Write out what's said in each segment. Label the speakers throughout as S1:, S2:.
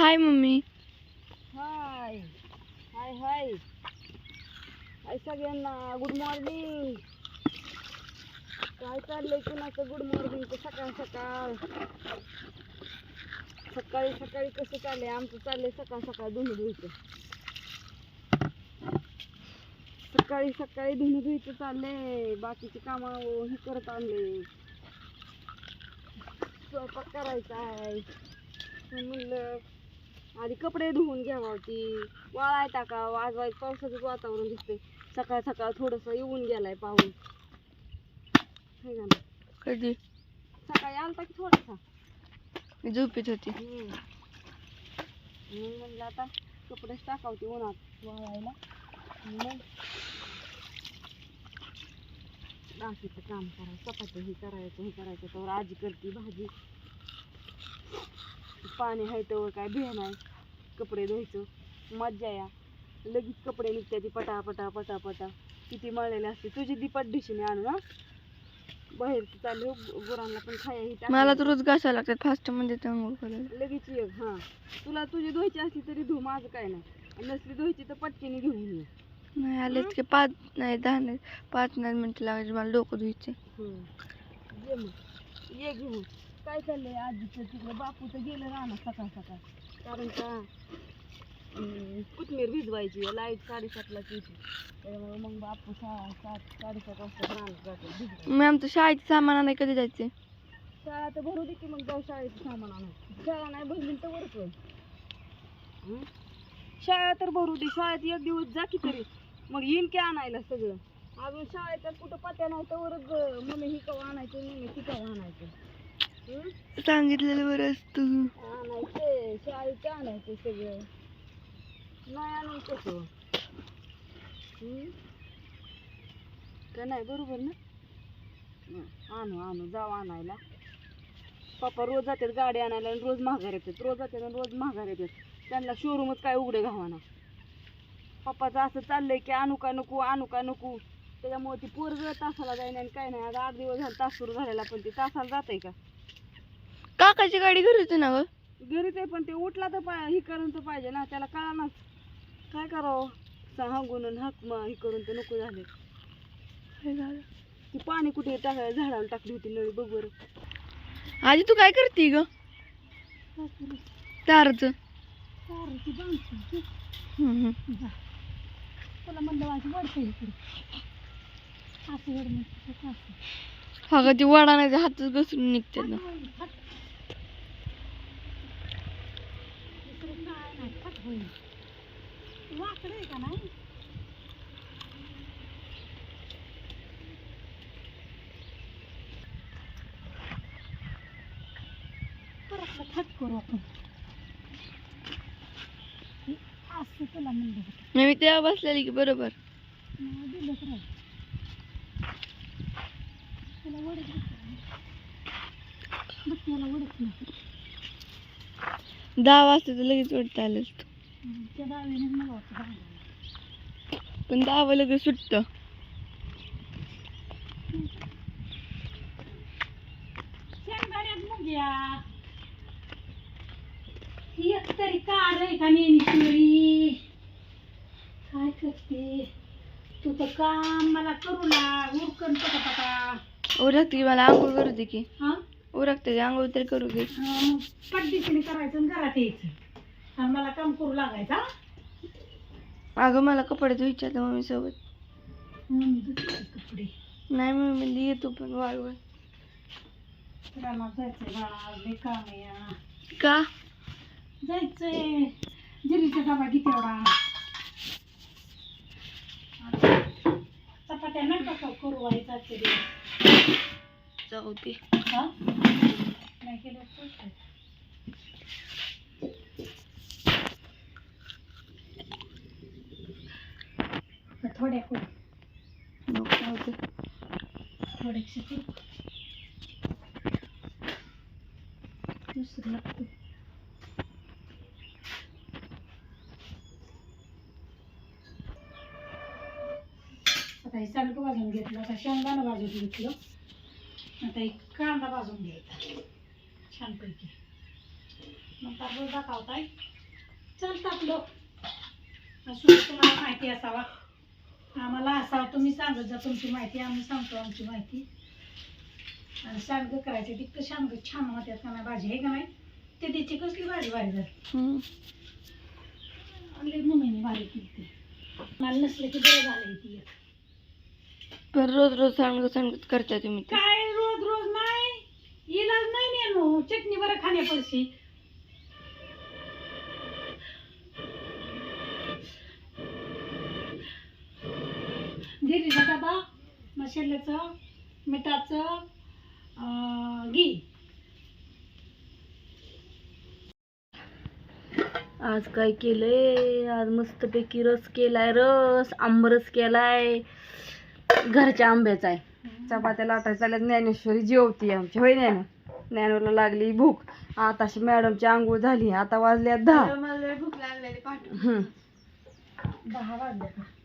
S1: हाय mummy.
S2: हाय. हाय हाय. हाय सगळ्यांना. Good morning काय चाललंय कुणाचं गुड मॉर्निंग सकाळ सकाळ. सकाळी सकाळी कसं चाललंय? आमचं चाललंय सकाळ सकाळ धुणं धुयचं सकाळी सकाळी धुणं धुयचं चाललंय. बाकीची कामं हे करत आणले स्वयंपाक करायचा आहे. मुलं म्हणलं आधी कपडे धुवून घ्यावा ती वाळाय टाका वाजवाय पावसाचं वातावरण दिसते सकाळ सकाळ थोडंसं येऊन गेलाय पाऊस. हाय का नाही?
S1: कधी?
S2: सकाळी आलता की थोडासा?
S1: मी झोपेत होती.
S2: हम्म. म्हणून म्हणलं आता कपडेच टाकावते उन्हात. वाळायला. मग बाकीचं काम करायचं चपाती हे करायचं हे करायचं. तर आजी करते भाजी. पाणी आहे तर काय भिया नाही. कपडे धुवायचं. मज्जा या. लगेच कपडे निघते ती पटा पटा पटा पटा किती मळलेले असते. तुझी दी पड्डीशीने आणू ना बाहेर चालले हो, गुरांना पण खाया ही.
S1: मला तर रोज घासायला लागतात फास्टमध्ये करायला.
S2: लगेच ये हा. तुला तुझी धुवायची असली तरी धु माझं काय नाही. नसली धुवायची तर पटकीने घेऊन ये.
S1: नाही आलेच की पाच नाही दहा नाही पाच नाही मिनिटं लागायचे मला डोकं धुयचे
S2: हम्म. ये मग. ये घेऊन. काय चाललंय आजीचं तिकडे? बापू तर गेलं राहणार सकाळ सकाळ. कारण का कोथमीर भिजवायची लाइट साडेसातला येते. त्यामुळे मग बापू सहा सात साडेसात वाजता राहणार जातो भिजवायला.
S1: मी आमचं शाळेचं सामान आणाय कधी जायचे?
S2: शाळा तर भरू दे की मग जाऊ शाळेचं सामान आणून. शाळा नाही भरली तर वरच होईल. हं? शाळा तर भरू दे शाळेत एक दिवस जा की तरी. मग येईन की आणायला सगळं. अजून शाळेत कुठं पत्या नाही तर वरच मम्मी ही कवा आणायचं मम्मी ती कवा आणायचं?
S1: सांगितलेलं बरं असतं.
S2: आणायचं शाळेत आणायचं सगळं. नाही आणून कसं का नाही? बरोबर ना? आणू आणू जाऊ आणायला. पप्पा रोज जातात गाडी आणायला आणि रोज महागार येतात. रोज जातात आणि रोज महागार येतात. त्यांना शोरूमच काय उघडे घावाना. पप्पाचं असं चाललंय की आणू का नको आणू का नको. त्याच्यामुळे ती पोरग तासाला जाईन आणि काय नाही. आता आठ दिवस झाला तास सुरू झालेला पण ती तासाला जात आहे का?
S1: काकाची गाडी घरी होती ना ग?
S2: घरीच आहे पण ते उठला तर पाय हे करून तर पाहिजे ना त्याला कळा काय करावं? सांगून आणि हाक म- हे करून तर नको झाले.
S1: काय झालं?
S2: ती पाणी कुठे टाकायला झाडाला टाकली होती नळी बघ बरं.
S1: आजी तू काय करते ग? तारच
S2: तुला म्हणलं माझी इकडे. असं
S1: हा का ती वडा नाही हातच घसरून निघते ना.
S2: वाकडं आहे का नाही?
S1: मी तेव्हा बसलेली की बरोबर. दहा वाजता तर लगेच उठता आलं असतं. पण दहा लगेच सुटतं
S2: एक तरी कार आहे का नेहमी काय करते? तू तर काम मला करू लाग. उरकन पटापटा.
S1: उरकते मला आंघोळ करू दे की.
S2: हा?
S1: उरकते आंघोळ तरी करू दे.
S2: पद्धतीने करायचं घरात यायचं. आणि मला काम करू लागायचा
S1: अगं मला कपडे धुवायचे आता मम्मी सोबत
S2: कपडे.
S1: नाही मम्मी म्हणजे येतो पण वाळवण
S2: रानात जायचंय बाळा लय काम आहे या.
S1: का?
S2: जायचंय. जिरीचा डबा किती एवढा चपात्या नका का करू
S1: जाऊ दे.
S2: हा? नाही केलं तर? थोड्या करू
S1: नको जाऊ दे
S2: थोडेसे दुसरं लागतं आता हे सांडगं भाजून घेतलं. आता शेंगदाणं भाजून घेतलं. आता एक कांदा भाजून घ्यायचा. छानपैकी.
S3: मग रोज दाखवताय चल तापलो तुम्हाला माहिती असावा. आम्हाला असावं तुम्ही सांगत जा तुमची माहिती आम्ही सांगतो आमची माहिती. आणि सांडगं करायचे तितकं सांडगं छान होत्यात का नाही भाजी आहे का नाही? ते तिची कसली भाजी भारी झाली? मम्मीने भारी केली ती. मला नसलं की बरं झालं ती.
S1: पण रोज रोज सांग सांग करता तुम्ही.
S3: काय रोज रोज नाही? इलाज नाही नेनो चटणी बरं खाण्यापडशी जिरीचा डबा? मसाल्याचं मिठाचं अं, घी.
S2: आज काय केलंय? आज मस्तपैकी रस केलाय रस आंबरस केलाय. घरच्या आंब्याचा आहे. चपात्या चालल्यात. ज्ञानेश्वरी जेवती आमची. होय ज्ञान? ज्ञानवरला लागली भूक. आता अशी मॅडमची आंघोळ झाली. आता वाजल्या दहा.
S3: दहा वाजले का?
S1: पण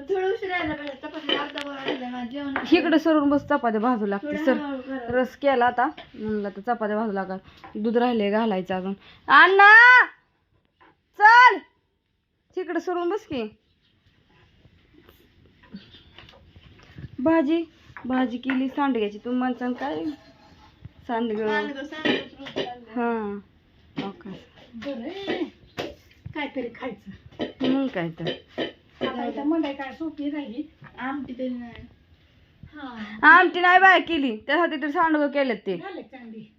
S1: थोडं उशीर राहिला पाहिजे. चपाती अर्धा बरं राहिला माझं जेवण
S2: इकडे सरून बस चपात्या भाजू लागते
S1: थोडं
S2: सर
S1: हळूहळू.
S2: रस केला आता. म्हणलं तर चपात्या भाजू लागा. दूध राहिले घालायचं अजून. अण्णा! चल! तिकडे सरून बस की. भाजी भाजी केली सांडग्याची. तू माणसानं काय? सांडग. हा. ओके
S3: बरं आहे. काहीतरी खायचं.
S2: मग काय तर.
S3: काय सोपी
S1: आमटी तरी नाही
S3: हा.
S2: आमटी नाही बाय केली. त्यासाठी तर सांडग केलेत ते.
S3: झाले चांगली.